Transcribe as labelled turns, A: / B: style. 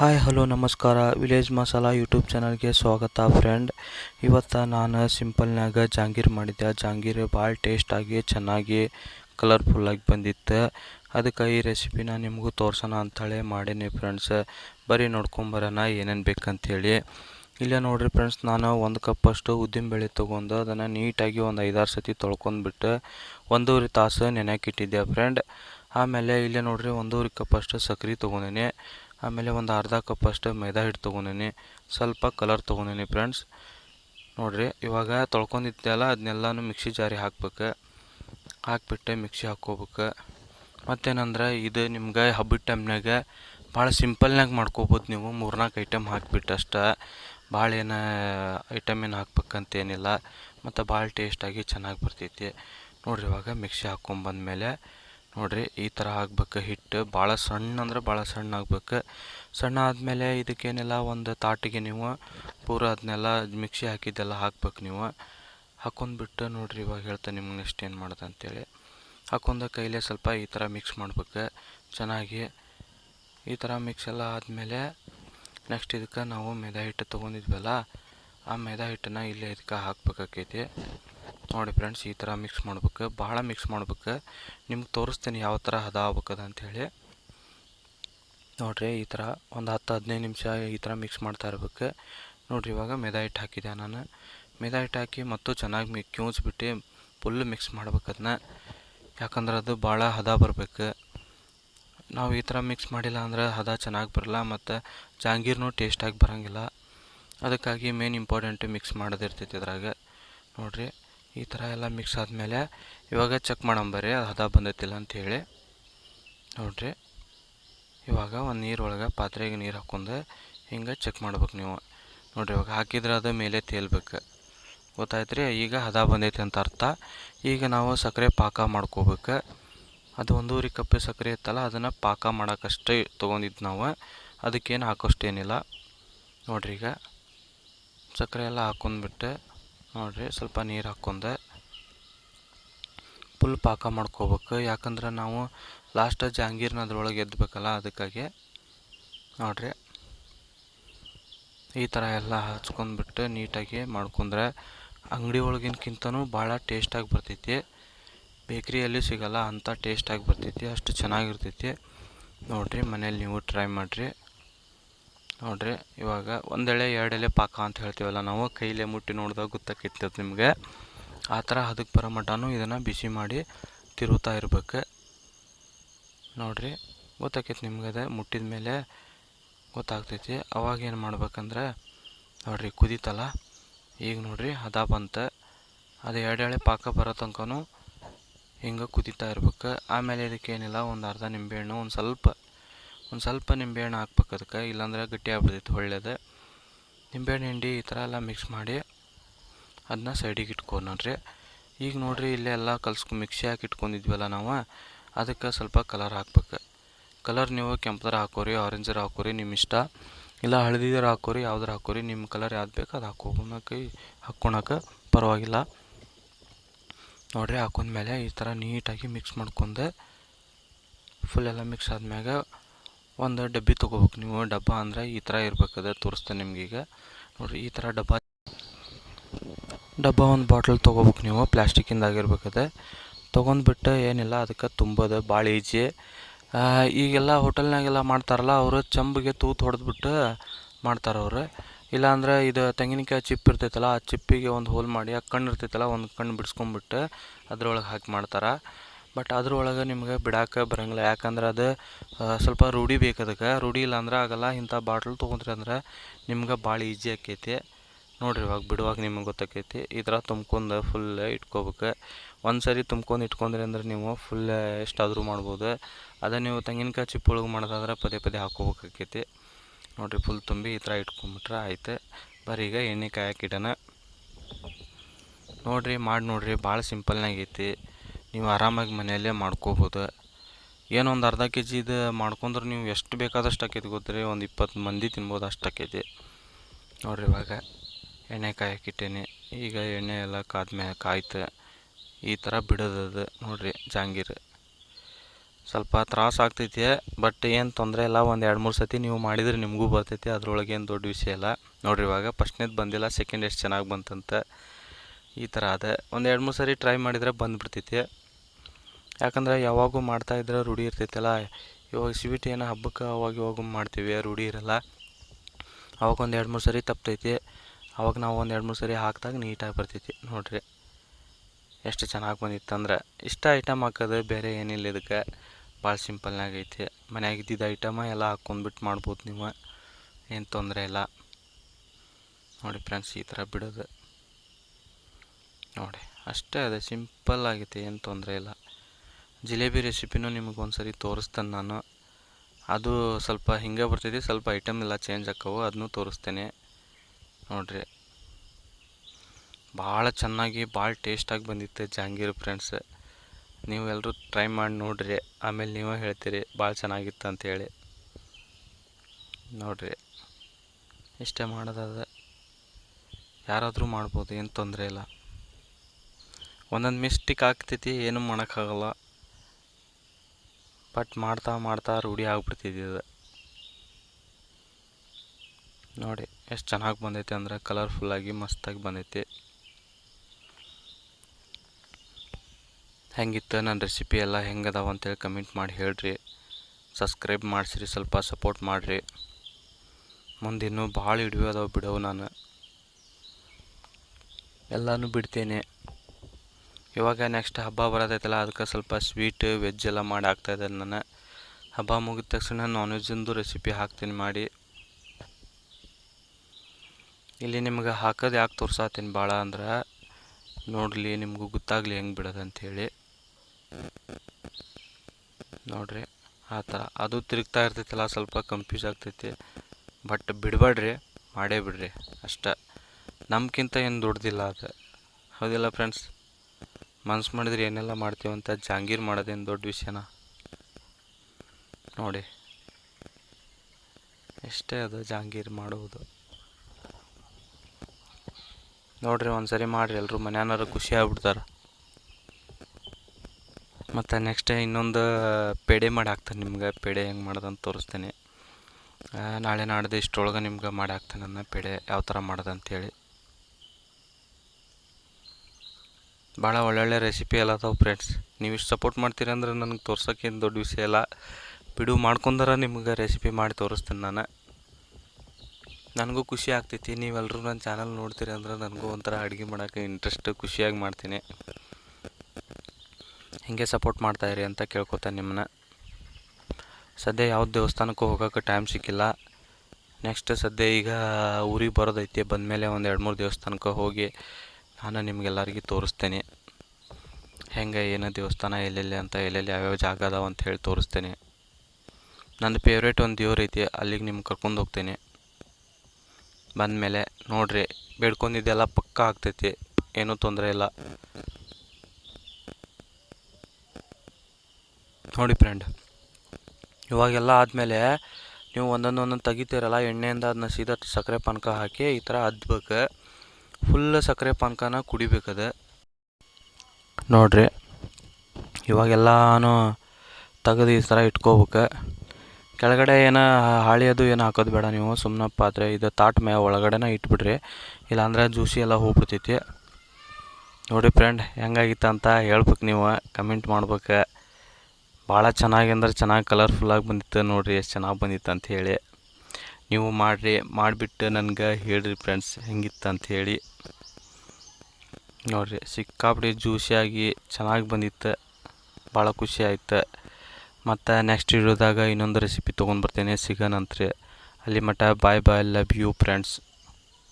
A: Hi hello ನಮಸ್ಕಾರ. Village masala YouTube ಚಾನಲ್ಗೆ ಸ್ವಾಗತ ಫ್ರೆಂಡ್ ಇವತ್ತು ನಾನು ಸಿಂಪಲ್ನಾಗ ಜಾಂಗೀರ್ ಮಾಡಿದ್ದೆ. ಜಾಂಗೀರ್ ಭಾಳ ಟೇಸ್ಟಾಗಿ ಚೆನ್ನಾಗಿ ಕಲರ್ಫುಲ್ಲಾಗಿ ಬಂದಿತ್ತು. ಅದಕ್ಕೆ ಈ ರೆಸಿಪಿನ ನಿಮಗೂ ತೋರ್ಸೋಣ ಅಂಥೇಳಿ ಮಾಡೀನಿ ಫ್ರೆಂಡ್ಸ್ ಬರೀ ನೋಡ್ಕೊಂಬರೋಣ ಏನೇನು ಬೇಕಂತೇಳಿ. ಇಲ್ಲೇ ನೋಡಿರಿ ಫ್ರೆಂಡ್ಸ್ ನಾನು ಒಂದು ಕಪ್ಪಷ್ಟು ಉದ್ದಿನಬೇಳೆ ತೊಗೊಂಡು ಅದನ್ನು ನೀಟಾಗಿ ಒಂದು ಐದಾರು ಸತಿ ತೊಳ್ಕೊಂಡ್ಬಿಟ್ಟು ಒಂದೂವರೆ ತಾಸು ನೆನೆಯಕ್ಕೆ ಇಟ್ಟಿದ್ದೆ ಫ್ರೆಂಡ್ ಆಮೇಲೆ ಇಲ್ಲೇ ನೋಡಿರಿ ಒಂದೂವರೆ ಕಪ್ಪಷ್ಟು ಸಕ್ರೆ ತೊಗೊಂಡಿನಿ. ಆಮೇಲೆ ಒಂದು ಅರ್ಧ ಕಪ್ಪಷ್ಟು ಮೈದಾ ಹಿಟ್ಟು ತೊಗೊಂಡಿನಿ. ಸ್ವಲ್ಪ ಕಲರ್ ತೊಗೊಂಡಿನಿ ಫ್ರೆಂಡ್ಸ್ ನೋಡಿರಿ, ಇವಾಗ ತೊಳ್ಕೊಂಡಿದ್ದೆಲ್ಲ ಅದನ್ನೆಲ್ಲನೂ ಮಿಕ್ಸಿ ಜಾರಿ ಹಾಕ್ಬೇಕು. ಹಾಕಿಬಿಟ್ಟು ಮಿಕ್ಸಿ ಹಾಕ್ಕೋಬೇಕು. ಮತ್ತೇನಂದ್ರೆ, ಇದು ನಿಮ್ಗೆ ಹಬ್ಬದ ಟೈಮ್ನಾಗ ಭಾಳ ಸಿಂಪಲ್ನಾಗ ಮಾಡ್ಕೋಬೋದು ನೀವು. ಮೂರ್ನಾಲ್ಕು ಐಟಮ್ ಹಾಕ್ಬಿಟ್ಟು ಅಷ್ಟೇ. ಭಾಳ ಏನು ಐಟಮ್ ಏನು ಹಾಕ್ಬೇಕಂತೇನಿಲ್ಲ. ಮತ್ತು ಭಾಳ ಟೇಸ್ಟಾಗಿ ಚೆನ್ನಾಗಿ ಬರ್ತೈತಿ. ನೋಡಿರಿ, ಇವಾಗ ಮಿಕ್ಸಿ ಹಾಕ್ಕೊಂಬಂದ್ಮೇಲೆ ನೋಡಿರಿ, ಈ ಥರ ಆಗ್ಬೇಕು ಹಿಟ್ಟು ಭಾಳ ಸಣ್ಣ ಅಂದ್ರೆ ಭಾಳ ಸಣ್ಣ ಆಗ್ಬೇಕು. ಸಣ್ಣ ಆದಮೇಲೆ ಇದಕ್ಕೇನೆಲ್ಲ, ಒಂದು ತಾಟಿಗೆ ನೀವು ಪೂರ ಅದನ್ನೆಲ್ಲ ಮಿಕ್ಸಿ ಹಾಕಿದ್ದೆಲ್ಲ ಹಾಕ್ಬೇಕು ನೀವು. ಹಾಕೊಂಡ್ಬಿಟ್ಟು ನೋಡಿರಿ, ಇವಾಗ ಹೇಳ್ತೇನೆ ನಿಮ್ಗೆ ನೆಕ್ಸ್ಟ್ ಏನು ಮಾಡೋದು ಅಂತೇಳಿ. ಹಾಕೊಂಡ ಕೈಲೇ ಸ್ವಲ್ಪ ಈ ಥರ ಮಿಕ್ಸ್ ಮಾಡ್ಬೇಕು, ಚೆನ್ನಾಗಿ. ಈ ಥರ ಮಿಕ್ಸ್ ಎಲ್ಲ ಆದಮೇಲೆ ನೆಕ್ಸ್ಟ್ ಇದಕ್ಕೆ ನಾವು ಮೆದಾ ಹಿಟ್ಟು ತೊಗೊಂಡಿದ್ವಲ್ಲ, ಆ ಮೆದಾ ಹಿಟ್ಟನ್ನು ಇಲ್ಲೇ ಇದಕ್ಕೆ ಹಾಕ್ಬೇಕಾಕೈತಿ. ನೋಡಿ ಫ್ರೆಂಡ್ಸ್ ಈ ಥರ ಮಿಕ್ಸ್ ಮಾಡ್ಬೇಕು. ಭಾಳ ಮಿಕ್ಸ್ ಮಾಡ್ಬೇಕು. ನಿಮ್ಗೆ ತೋರಿಸ್ತೀನಿ ಯಾವ ಥರ ಹದ ಆಗ್ಬೇಕದ ಅಂಥೇಳಿ ನೋಡಿರಿ, ಈ ಥರ ಒಂದು ಹತ್ತು ಹದಿನೈದು ನಿಮಿಷ ಈ ಥರ ಮಿಕ್ಸ್ ಮಾಡ್ತಾ ಇರ್ಬೇಕು. ನೋಡಿರಿ, ಇವಾಗ ಮೆದಾ ಹಿಟ್ಟು ಹಾಕಿದೆ ನಾನು. ಮೆದಾ ಹಿಟ್ಟು ಹಾಕಿ ಮತ್ತು ಚೆನ್ನಾಗಿ ಮಿ ಕ್ಯೂಸ್ಬಿಟ್ಟು ಫುಲ್ ಮಿಕ್ಸ್ ಮಾಡ್ಬೇಕು ಅದನ್ನ ಯಾಕಂದ್ರೆ ಅದು ಭಾಳ ಹದ ಬರಬೇಕು. ನಾವು ಈ ಥರ ಮಿಕ್ಸ್ ಮಾಡಿಲ್ಲ ಅಂದ್ರೆ ಹದ ಚೆನ್ನಾಗಿ ಬರಲ್ಲ ಮತ್ತು ಜಾಂಗೀರ್ನೂ ಟೇಸ್ಟಾಗಿ ಬರೋಂಗಿಲ್ಲ. ಅದಕ್ಕಾಗಿ ಮೇನ್ ಇಂಪಾರ್ಟೆಂಟ್ ಮಿಕ್ಸ್ ಮಾಡೋದಿರ್ತೈತಿ ಇದ್ರಾಗ. ನೋಡಿರಿ. ಈ ಥರ ಎಲ್ಲ ಮಿಕ್ಸ್ ಆದಮೇಲೆ ಇವಾಗ ಚೆಕ್ ಮಾಡಂಬರ್ರಿ ಅದು ಹದ ಬಂದೈತಿಲ್ಲ ಅಂಥೇಳಿ ನೋಡಿರಿ, ಇವಾಗ ಒಂದು ನೀರೊಳಗೆ ಪಾತ್ರೆಗೆ ನೀರು ಹಾಕ್ಕೊಂಡು ಹಿಂಗೆ ಚೆಕ್ ಮಾಡ್ಬೇಕು ನೀವು. ನೋಡಿರಿ, ಇವಾಗ ಹಾಕಿದ್ರೆ ಅದು ಮೇಲೆ ತೇಲ್ಬೇಕು. ಗೊತ್ತಾಯ್ತು ರೀ ಈಗ ಹದ ಬಂದೈತೆ ಅಂತ ಅರ್ಥ. ಈಗ ನಾವು ಸಕ್ಕರೆ ಪಾಕ ಮಾಡ್ಕೋಬೇಕು. ಅದು ಒಂದೂವರೆ ಕಪ್ ಸಕ್ಕರೆ ಇತ್ತಲ್ಲ, ಅದನ್ನು ಪಾಕ ಮಾಡೋಕ್ಕಷ್ಟೇ ತೊಗೊಂಡಿದ್ದು ನಾವು. ಅದಕ್ಕೇನು ಹಾಕೋಷ್ಟೇನಿಲ್ಲ. ನೋಡಿರಿ ಈಗ ಸಕ್ಕರೆ ಎಲ್ಲ ಹಾಕ್ಕೊಂಡ್ಬಿಟ್ಟು ನೋಡಿರಿ, ಸ್ವಲ್ಪ ನೀರು ಹಾಕ್ಕೊಂಡೆ. ಫುಲ್ ಪಾಕ ಮಾಡ್ಕೋಬೇಕು. ಯಾಕಂದ್ರೆ ನಾವು ಲಾಸ್ಟ್ ಜಾಂಗೀರ್ನ ಅದ್ರೊಳಗೆ ಎದ್ದಬೇಕಲ್ಲ ಅದಕ್ಕಾಗಿ. ನೋಡಿರಿ. ಈ ಥರ ಎಲ್ಲ ಹಚ್ಕೊಂಡ್ಬಿಟ್ಟು ನೀಟಾಗಿ ಮಾಡ್ಕೊಂಡ್ರೆ ಅಂಗಡಿ ಒಳಗಿನಕ್ಕಿಂತನೂ ಭಾಳ ಟೇಸ್ಟಾಗಿ ಬರ್ತೈತಿ. ಬೇಕ್ರಿಯಲ್ಲಿ ಸಿಗಲ್ಲ, ಅಂಥ ಟೇಸ್ಟಾಗಿ ಬರ್ತೈತಿ, ಅಷ್ಟು ಚೆನ್ನಾಗಿರ್ತೈತಿ. ನೋಡಿರಿ, ಮನೇಲಿ ನೀವು ಟ್ರೈ ಮಾಡಿರಿ. ನೋಡಿರಿ, ಇವಾಗ ಒಂದೆಳೆ ಎರಡೆಲೆ ಪಾಕ ಅಂತ ಹೇಳ್ತೀವಲ್ಲ ನಾವು, ಕೈಲೇ ಮುಟ್ಟಿ ನೋಡಿದಾಗ ಗೊತ್ತಾಕೈತಿ ನಿಮಗೆ. ಆ ಥರ ಅದಕ್ಕೆ ಬರೋ ಮಟನೂ ಇದನ್ನು ಬಿಸಿ ಮಾಡಿ ತಿರುತ್ತಾ ಇರ್ಬೇಕು. ನೋಡಿರಿ, ಗೊತ್ತಾಕೈತಿ ನಿಮ್ಗೆ ಅದು ಮುಟ್ಟಿದ ಮೇಲೆ ಗೊತ್ತಾಗ್ತೈತಿ. ಅವಾಗ ಏನು ಮಾಡ್ಬೇಕಂದ್ರೆ, ನೋಡಿರಿ, ಕುದೀತಲ್ಲ? ಈಗ ನೋಡಿರಿ, ಹದ ಬಂತು. ಅದು ಎರಡೆಳೆ ಪಾಕ ಬರೋ ತನಕನೂ ಹಿಂಗೆ ಕುದೀತಾ ಇರ್ಬೇಕು. ಆಮೇಲೆ ಇದಕ್ಕೇನಿಲ್ಲ ಒಂದು ಅರ್ಧ ನಿಂಬೆಹಣ್ಣು ಒಂದು ಸ್ವಲ್ಪ ಒಂದು ಸ್ವಲ್ಪ ನಿಂಬೆಹಣ್ಣು ಹಾಕ್ಬೇಕು ಅದಕ್ಕೆ, ಇಲ್ಲಾಂದ್ರೆ ಗಟ್ಟಿ ಆಗ್ಬಿಡ್ತೈತೆ, ಒಳ್ಳೇದು. ನಿಂಬೆಹಣ್ಣು, ಹಿಂಡಿ ಈ ಥರ ಎಲ್ಲ ಮಿಕ್ಸ್ ಮಾಡಿ ಅದನ್ನ ಸೈಡಿಗೆ ಇಟ್ಕೋ ನೋಡ್ರಿ. ಈಗ ನೋಡಿರಿ, ಇಲ್ಲೇ ಎಲ್ಲ ಕಲ್ಸ್ಕೊ ಮಿಕ್ಸಿ ಹಾಕಿ ಇಟ್ಕೊಂಡಿದ್ವಲ್ಲ ನಾವು, ಅದಕ್ಕೆ ಸ್ವಲ್ಪ ಕಲರ್ ಹಾಕ್ಬೇಕು. ಕಲರ್ ನೀವು ಕೆಂಪುದರ ಹಾಕೋರಿ ಆರೆಂಜರ್ ಹಾಕೋರಿ ನಿಮ್ಮ ಇಷ್ಟ. ಇಲ್ಲ ಹಳದಿದರ ಹಾಕೋರಿ, ಯಾವ್ದಾರು ಹಾಕೋರಿ ನಿಮ್ಮ ಕಲರ್ ಯಾವ್ದು ಬೇಕು ಅದು ಹಾಕೋಕೆ ಹಾಕ್ಕೊಳಕ್ಕೆ ಪರವಾಗಿಲ್ಲ. ನೋಡಿರಿ, ಹಾಕೊಂಡ್ಮೇಲೆ ಈ ಥರ ನೀಟಾಗಿ ಮಿಕ್ಸ್ ಮಾಡ್ಕೊಂಡೆ. ಫುಲ್ ಎಲ್ಲ ಮಿಕ್ಸ್ ಆದ್ಮ್ಯಾಗ ಒಂದು ಡಬ್ಬಿ ತೊಗೋಬೇಕು. ನೀವು ಡಬ್ಬ ಅಂದರೆ ಈ ಥರ ಇರ್ಬೇಕದ ತೋರಿಸ್ತೇನೆ ನಿಮಗೀಗ. ನೋಡಿರಿ, ಈ ಥರ ಡಬ್ಬ ಡಬ್ಬ ಒಂದು ಬಾಟಲ್ ತೊಗೋಬೇಕು ನೀವು ಪ್ಲ್ಯಾಸ್ಟಿಕ್ಕಿಂದಾಗಿರ್ಬೇಕದೆ ತೊಗೊಂಡ್ಬಿಟ್ಟು ಏನಿಲ್ಲ, ಅದಕ್ಕೆ ತುಂಬೋದು ಭಾಳ ಈಜಿ. ಈಗೆಲ್ಲ ಹೋಟೆಲ್ನಾಗೆಲ್ಲ ಮಾಡ್ತಾರಲ್ಲ, ಅವರು ಚಂಬಿಗೆ ತೂತು ಹೊಡೆದ್ಬಿಟ್ಟು ಮಾಡ್ತಾರೆ ಅವರು. ಇಲ್ಲಾಂದ್ರೆ ಇದು ತೆಂಗಿನಕಾಯಿ ಚಿಪ್ ಇರ್ತೈತಲ್ಲ, ಆ ಚಿಪ್ಪಿಗೆ ಒಂದು ಹೋಲ್ ಮಾಡಿ, ಆ ಕಣ್ಣು ಇರ್ತೈತಲ್ಲ, ಒಂದು ಕಣ್ಣು ಬಿಡಿಸ್ಕೊಂಬಿಟ್ಟು ಅದರೊಳಗೆ ಹಾಕಿ ಮಾಡ್ತಾರೆ. ಬಟ್ ಅದ್ರೊಳಗೆ ನಿಮ್ಗೆ ಬಿಡಾಕ ಬರಂಗಿಲ್ಲ. ಯಾಕಂದ್ರೆ ಅದು ಸ್ವಲ್ಪ ರೂಢಿ ಬೇಕು ಅದಕ್ಕೆ. ರೂಢಿ ಇಲ್ಲಾಂದ್ರೆ ಆಗಲ್ಲ. ಇಂಥ ಬಾಟ್ಲ್ ತೊಗೊಂಡ್ರಿ ಅಂದ್ರೆ ನಿಮ್ಗೆ ಭಾಳ ಈಜಿ ಆಕೈತಿ. ನೋಡಿರಿ ಇವಾಗ ಬಿಡುವಾಗ ನಿಮಗೆ ಗೊತ್ತಾಕೈತಿ. ಈ ಥರ ತುಂಬ್ಕೊಂಡು ಫುಲ್ ಇಟ್ಕೋಬೇಕು. ಒಂದು ಸರಿ ತುಂಬ್ಕೊಂಡು ಇಟ್ಕೊಂಡ್ರಿ ಅಂದ್ರೆ ನೀವು ಫುಲ್ ಎಷ್ಟಾದರೂ ಮಾಡ್ಬೋದು. ಅದೇ ನೀವು ತೆಂಗಿನಕಾಯಿ ಚಿಪ್ಪೊಳಗೆ ಮಾಡೋದಾದ್ರೆ ಪದೇ ಪದೇ ಹಾಕೋಬೇಕಾಕೈತಿ ನೋಡಿರಿ ಫುಲ್ ತುಂಬಿ ಈ ಥರ ಇಟ್ಕೊಂಬಿಟ್ರೆ ಆಯ್ತು. ಬರೀ ಈಗ ಎಣ್ಣೆ ಕಾಯಕ್ಕಿಡೋಣ ನೋಡಿರಿ, ಮಾಡಿ ನೋಡಿರಿ, ಭಾಳ ಸಿಂಪಲ್ನಾಗ ಐತಿ ನೀವು ಆರಾಮಾಗಿ ಮನೆಯಲ್ಲೇ ಮಾಡ್ಕೋಬೋದು. ಏನೋ ಒಂದು ಅರ್ಧ ಕೆ ಜಿದು ಮಾಡ್ಕೊಂಡ್ರೆ ನೀವು ಎಷ್ಟು ಬೇಕಾದಷ್ಟು ಆಕೈತಿ ಗೊತ್ತ್ರಿ ಒಂದು ಇಪ್ಪತ್ತು ಮಂದಿ ತಿನ್ಬೋದು ಅಷ್ಟು ಆಕೈತಿ ನೋಡ್ರಿ ಇವಾಗ ಎಣ್ಣೆ ಕಾಯಕ್ಕಿಟ್ಟೇನಿ ಈಗ ಎಣ್ಣೆ ಎಲ್ಲ ಕಾದ್ಮೇಲೆ ಕಾಯ್ತು. ಈ ಥರ ಬಿಡೋದದು ನೋಡಿರಿ ಜಾಂಗೀರು ಸ್ವಲ್ಪ ತ್ರಾಸ ಆಗ್ತೈತಿ, ಬಟ್ ಏನು ತೊಂದರೆ ಇಲ್ಲ, ಒಂದು ಎರಡು ಮೂರು ಸತಿ ನೀವು ಮಾಡಿದರೆ ನಿಮಗೂ ಬರ್ತೈತಿ, ಅದ್ರೊಳಗೆ ಏನು ದೊಡ್ಡ ವಿಷಯ ಇಲ್ಲ. ನೋಡಿರಿ ಇವಾಗ ಫಸ್ಟ್ನೇದು ಬಂದಿಲ್ಲ ಸೆಕೆಂಡ್ ಎಷ್ಟು ಚೆನ್ನಾಗಿ ಬಂತಂತ ಈ ಥರ ಅದ ಒಂದು ಎರಡು ಮೂರು ಸರಿ ಟ್ರೈ ಮಾಡಿದರೆ ಬಂದುಬಿಡ್ತೈತಿ. ಯಾಕಂದ್ರೆ ಯಾವಾಗೂ ಮಾಡ್ತಾ ಇದ್ರೆ ರೂಢಿ ಇರ್ತೈತಲ್ಲ. ಇವಾಗ ಸ್ವೀಟ್ ಏನು ಹಬ್ಬಕ್ಕೆ ಅವಾಗ ಇವಾಗ ಮಾಡ್ತೀವಿ, ರೂಢಿ ಇರಲ್ಲ. ಅವಾಗ ಒಂದು ಎರಡು ಮೂರು ಸರಿ ತಪ್ತೈತಿ. ಅವಾಗ ನಾವು ಒಂದು ಎರಡು ಮೂರು ಸರಿ ಹಾಕಿದಾಗ ನೀಟಾಗಿ ಬರ್ತೈತಿ ನೋಡಿರಿ. ಎಷ್ಟು ಚೆನ್ನಾಗಿ ಬಂದಿತ್ತು ಅಂದ್ರೆ, ಇಷ್ಟ ಐಟಮ್ ಹಾಕೋದು ಬೇರೆ ಏನಿಲ್ಲ ಇದಕ್ಕೆ. ಭಾಳ ಸಿಂಪಲ್ನಾಗೈತಿ ಮನ್ಯಾಗ ಇದ್ದಿದ್ದು ಐಟಮ ಎಲ್ಲ ಹಾಕ್ಕೊಂಡ್ಬಿಟ್ಟು ಮಾಡ್ಬೋದು ನೀವು. ಏನು ತೊಂದರೆ ಇಲ್ಲ. ನೋಡಿ ಫ್ರೆಂಡ್ಸ್ ಈ ಥರ ಬಿಡೋದು. ನೋಡಿ, ಅಷ್ಟೇ ಅದೇ. ಸಿಂಪಲ್ ಆಗೈತಿ, ಏನು ತೊಂದರೆ ಇಲ್ಲ. ಜಿಲೇಬಿ ರೆಸಿಪಿನೂ ನಿಮಗೆ ಒಂದು ಸರಿ ತೋರಿಸ್ತೇನೆ ನಾನು. ಅದು ಸ್ವಲ್ಪ ಹಿಂಗೆ ಬರ್ತೈತಿ, ಸ್ವಲ್ಪ ಐಟಮ್ ಎಲ್ಲ ಚೇಂಜ್ ಆಕ್ಕವು, ಅದನ್ನೂ ತೋರಿಸ್ತೇನೆ. ನೋಡಿರಿ. ಭಾಳ ಚೆನ್ನಾಗಿ, ಭಾಳ ಟೇಸ್ಟಾಗಿ ಬಂದಿತ್ತು ಜಹಾಂಗೀರ್ ಫ್ರೆಂಡ್ಸ್ ನೀವು ಎಲ್ಲರೂ ಟ್ರೈ ಮಾಡಿ ನೋಡಿರಿ. ಆಮೇಲೆ ನೀವೇ ಹೇಳ್ತೀರಿ, ಭಾಳ ಚೆನ್ನಾಗಿತ್ತು ಅಂಥೇಳಿ ನೋಡಿರಿ. ಇಷ್ಟೇ ಮಾಡೋದಾದ. ಯಾರಾದರೂ ಮಾಡ್ಬೋದು, ಏನು ತೊಂದರೆ ಇಲ್ಲ. ಒಂದೊಂದು ಮಿಸ್ಟೇಕ್ ಆಗ್ತೈತಿ, ಏನೂ ಮಾಡೋಕ್ಕಾಗಲ್ಲ. ಬಟ್ ಮಾಡ್ತಾ ಮಾಡ್ತಾ ರೂಢಿ ಇದು ನೋಡಿ, ಎಷ್ಟು ಚೆನ್ನಾಗಿ ಬಂದೈತೆ ಅಂದ್ರೆ ಕಲರ್ಫುಲ್ಲಾಗಿ ಮಸ್ತಾಗಿ ಬಂದೈತಿ. ಹೆಂಗಿತ್ತು ನನ್ನ ರೆಸಿಪಿ ಎಲ್ಲ, ಹೆಂಗದಾವ ಅಂತೇಳಿ ಕಮೆಂಟ್ ಮಾಡಿ ಹೇಳ್ರಿ. ಸಬ್ಸ್ಕ್ರೈಬ್ ಮಾಡಿಸ್ರಿ, ಸ್ವಲ್ಪ ಸಪೋರ್ಟ್ ಮಾಡಿರಿ. ಮುಂದೆ ಇನ್ನೂ ಭಾಳ ವಿಡಿಯೋ ಅದಾವೆ ಬಿಡವು ನಾನು. ಎಲ್ಲನೂ ಬಿಡ್ತೇನೆ. ಇವಾಗ ನೆಕ್ಸ್ಟ್ ಹಬ್ಬ ಬರೋದೈತಲ್ಲ ಅದಕ್ಕೆ ಸ್ವಲ್ಪ ಸ್ವೀಟ್ ವೆಜ್ ಎಲ್ಲ ಮಾಡಿ ಹಾಕ್ತಾಯಿದ್ದೆ ನಾನು. ಹಬ್ಬ ಮುಗಿದ ತಕ್ಷಣ ನಾನ್ ವೆಜ್ಜಿಂದು ರೆಸಿಪಿ ಹಾಕ್ತೀನಿ ಮಾಡಿ. ಇಲ್ಲಿ ನಿಮ್ಗೆ ಹಾಕೋದು ಯಾಕೆ ತೋರ್ಸಾತೀನಿ ಭಾಳ ಅಂದ್ರೆ, ನೋಡಲಿ ನಿಮಗೂ ಗೊತ್ತಾಗಲಿ ಹೆಂಗೆ ಬಿಡೋದು ಅಂಥೇಳಿ ನೋಡ್ರಿ, ಆ ಥರ. ಅದು ತಿರುಗ್ತಾ ಇರ್ತೈತಲ್ಲ, ಸ್ವಲ್ಪ ಕನ್ಫ್ಯೂಸ್ ಆಗ್ತೈತಿ. ಬಟ್ ಬಿಡಬೇಡ್ರಿ, ಮಾಡೇ ಬಿಡ್ರಿ ಅಷ್ಟ. ನಮ್ಗಿಂತ ಏನು ದೊಡ್ಡದಿಲ್ಲ ಅದು. ಹೌದಿಲ್ಲ ಫ್ರೆಂಡ್ಸ್ ಮನ್ಸು ಮಾಡಿದ್ರೆ ಏನೆಲ್ಲ ಮಾಡ್ತೀವಂತ ಜಾಂಗೀರ್ ಮಾಡೋದೇನು ದೊಡ್ಡ ವಿಷಯನ? ನೋಡಿ. ಎಷ್ಟೇ ಅದು ಜಾಂಗೀರ್ ಮಾಡುವುದು. ನೋಡ್ರಿ ಒಂದ್ಸರಿ ಮಾಡಿರಿ ಎಲ್ಲರೂ ಮನ್ಯಾನಾರು ಖುಷಿ ಆಗ್ಬಿಡ್ತಾರೆ. ಮತ್ತು ನೆಕ್ಸ್ಟ್ ಇನ್ನೊಂದು ಪೇಡೆ ಮಾಡಿ ಹಾಕ್ತಾನೆ ನಿಮ್ಗೆ. ಪೇಡೆ ಹೆಂಗೆ ಮಾಡೋದಂತ ತೋರಿಸ್ತೇನೆ. ನಾಳೆ ನಾಡ್ದು ಇಷ್ಟೊಳಗೆ ನಿಮ್ಗೆ ಮಾಡಿ ಹಾಕ್ತಾನೆ ಪೇಡೆ. ಯಾವ ಥರ ಮಾಡೋದು ಅಂತೇಳಿ ಭಾಳ ಒಳ್ಳೊಳ್ಳೆ ರೆಸಿಪಿ ಎಲ್ಲ ಅದಾವೆ ಫ್ರೆಂಡ್ಸ್ ನೀವು ಇಷ್ಟು ಸಪೋರ್ಟ್ ಮಾಡ್ತೀರಿ ಅಂದ್ರೆ ನನಗೆ ತೋರ್ಸೋಕ್ಕೇನು ದೊಡ್ಡ ವಿಷಯ ಇಲ್ಲ. ಬಿಡು, ಮಾಡ್ಕೊಂಡಾರ ನಿಮ್ಗೆ ರೆಸಿಪಿ ಮಾಡಿ ತೋರಿಸ್ತೀನಿ ನಾನು. ನನಗೂ ಖುಷಿ ಆಗ್ತೈತಿ. ನೀವೆಲ್ಲರೂ ನನ್ನ ಚಾನಲ್ ನೋಡ್ತೀರಿ ಅಂದ್ರೆ ನನಗೂ ಒಂಥರ ಅಡುಗೆ ಮಾಡೋಕ್ಕೆ ಇಂಟ್ರೆಸ್ಟ್ ಖುಷಿಯಾಗಿ ಮಾಡ್ತೀನಿ. ಹೀಗೆ ಸಪೋರ್ಟ್ ಮಾಡ್ತಾಯಿರಿ ಅಂತ ಕೇಳ್ಕೊತಾ ನಿಮ್ಮನ್ನ ಸದ್ಯ ಯಾವ ದೇವಸ್ಥಾನಕ್ಕೂ ಹೋಗೋಕೆ ಟೈಮ್ ಸಿಕ್ಕಿಲ್ಲ. ನೆಕ್ಸ್ಟ್ ಸದ್ಯ ಈಗ ಊರಿಗೆ ಬರೋದೈತಿ. ಬಂದಮೇಲೆ ಒಂದು ಎರಡು ಮೂರು ದೇವಸ್ಥಾನಕ್ಕೆ ಹೋಗಿ ನಾನು ನಿಮಗೆಲ್ಲರಿಗೆ ತೋರಿಸ್ತೇನೆ. ಹೆಂಗೆ, ಏನು ದೇವಸ್ಥಾನ, ಎಲ್ಲೆಲ್ಲಿ ಅಂತ, ಎಲ್ಲೆಲ್ಲಿ ಯಾವ್ಯಾವ ಜಾಗ ಅದಾವ ಅಂತ ಹೇಳಿ ತೋರಿಸ್ತೇನೆ. ನನ್ನ ಫೇವ್ರೇಟ್ ಒಂದು ದೇವ್ರು ಐತಿ, ಅಲ್ಲಿಗೆ ನಿಮ್ಗೆ ಕರ್ಕೊಂಡು ಹೋಗ್ತೇನೆ. ಬಂದಮೇಲೆ ನೋಡ್ರಿ, ಬೇಡ್ಕೊಂಡಿದ್ದೆಲ್ಲ ಪಕ್ಕ ಆಗ್ತೈತಿ, ಏನೂ ತೊಂದರೆ ಇಲ್ಲ. ನೋಡಿ ಫ್ರೆಂಡ್ ಇವಾಗೆಲ್ಲ ಆದಮೇಲೆ ನೀವು ಒಂದೊಂದು ಒಂದೊಂದು ತೆಗಿತೀರಲ್ಲ, ಎಣ್ಣೆಯಿಂದ ಅದನ್ನ ಸೀದಾ ಸಕ್ಕರೆ ಪಾನಕ ಹಾಕಿ ಈ ಥರ ಅದ್ಬೇಕು. ಫುಲ್ ಸಕ್ಕರೆ ಪಾನಕನ ಕುಡಿಬೇಕದ. ನೋಡ್ರಿ, ಇವಾಗೆಲ್ಲಾನು ತೆಗೆದು ಈ ಥರ ಇಟ್ಕೋಬೇಕು. ಕೆಳಗಡೆ ಏನು ಹಾಳಿ ಅದು ಏನು ಹಾಕೋದು ಬೇಡ ನೀವು ಸುಮ್ಮನೆ ಪಾತ್ರೆ ಇದು ತಾಟ್ ಮೇ ಒಳಗಡೆನ ಇಟ್ಬಿಡ್ರಿ. ಇಲ್ಲಾಂದರೆ ಜ್ಯೂಸಿ ಎಲ್ಲ ಹೋಗ್ಬಿಡ್ತೈತಿ. ನೋಡಿ ಫ್ರೆಂಡ್ ಹೆಂಗಾಗಿತ್ತು ಅಂತ ಹೇಳ್ಬೇಕು ನೀವು ಕಮೆಂಟ್ ಮಾಡ್ಬೇಕು. ಭಾಳ ಚೆನ್ನಾಗಿ ಅಂದ್ರೆ ಚೆನ್ನಾಗಿ ಕಲರ್ಫುಲ್ಲಾಗಿ ಬಂದಿತ್ತು ನೋಡಿರಿ, ಎಷ್ಟು ಚೆನ್ನಾಗಿ ಬಂದಿತ್ತು ಅಂತ ಹೇಳಿ. ನೀವು ಮಾಡಿರಿ, ಮಾಡಿಬಿಟ್ಟು ನನಗೆ ಹೇಳ್ರಿ ಫ್ರೆಂಡ್ಸ್ ಹೆಂಗಿತ್ತು ಅಂತ ಹೇಳಿ ನೋಡಿರಿ ಸಿಕ್ಕಾಪಡಿ ಜ್ಯೂಸಿಯಾಗಿ ಚೆನ್ನಾಗಿ ಬಂದಿತ್ತು. ಭಾಳ ಖುಷಿ ಆಯ್ತು. ಮತ್ತು ನೆಕ್ಸ್ಟ್ ವಿಡಿಯೋದಾಗ ಇನ್ನೊಂದು ರೆಸಿಪಿ ತೊಗೊಂಡು ಬರ್ತೇನೆ ಸಿಗೋಣಂತ್ರಿ ಅಲ್ಲಿ ಮಟ್ಟ bye bye love you friends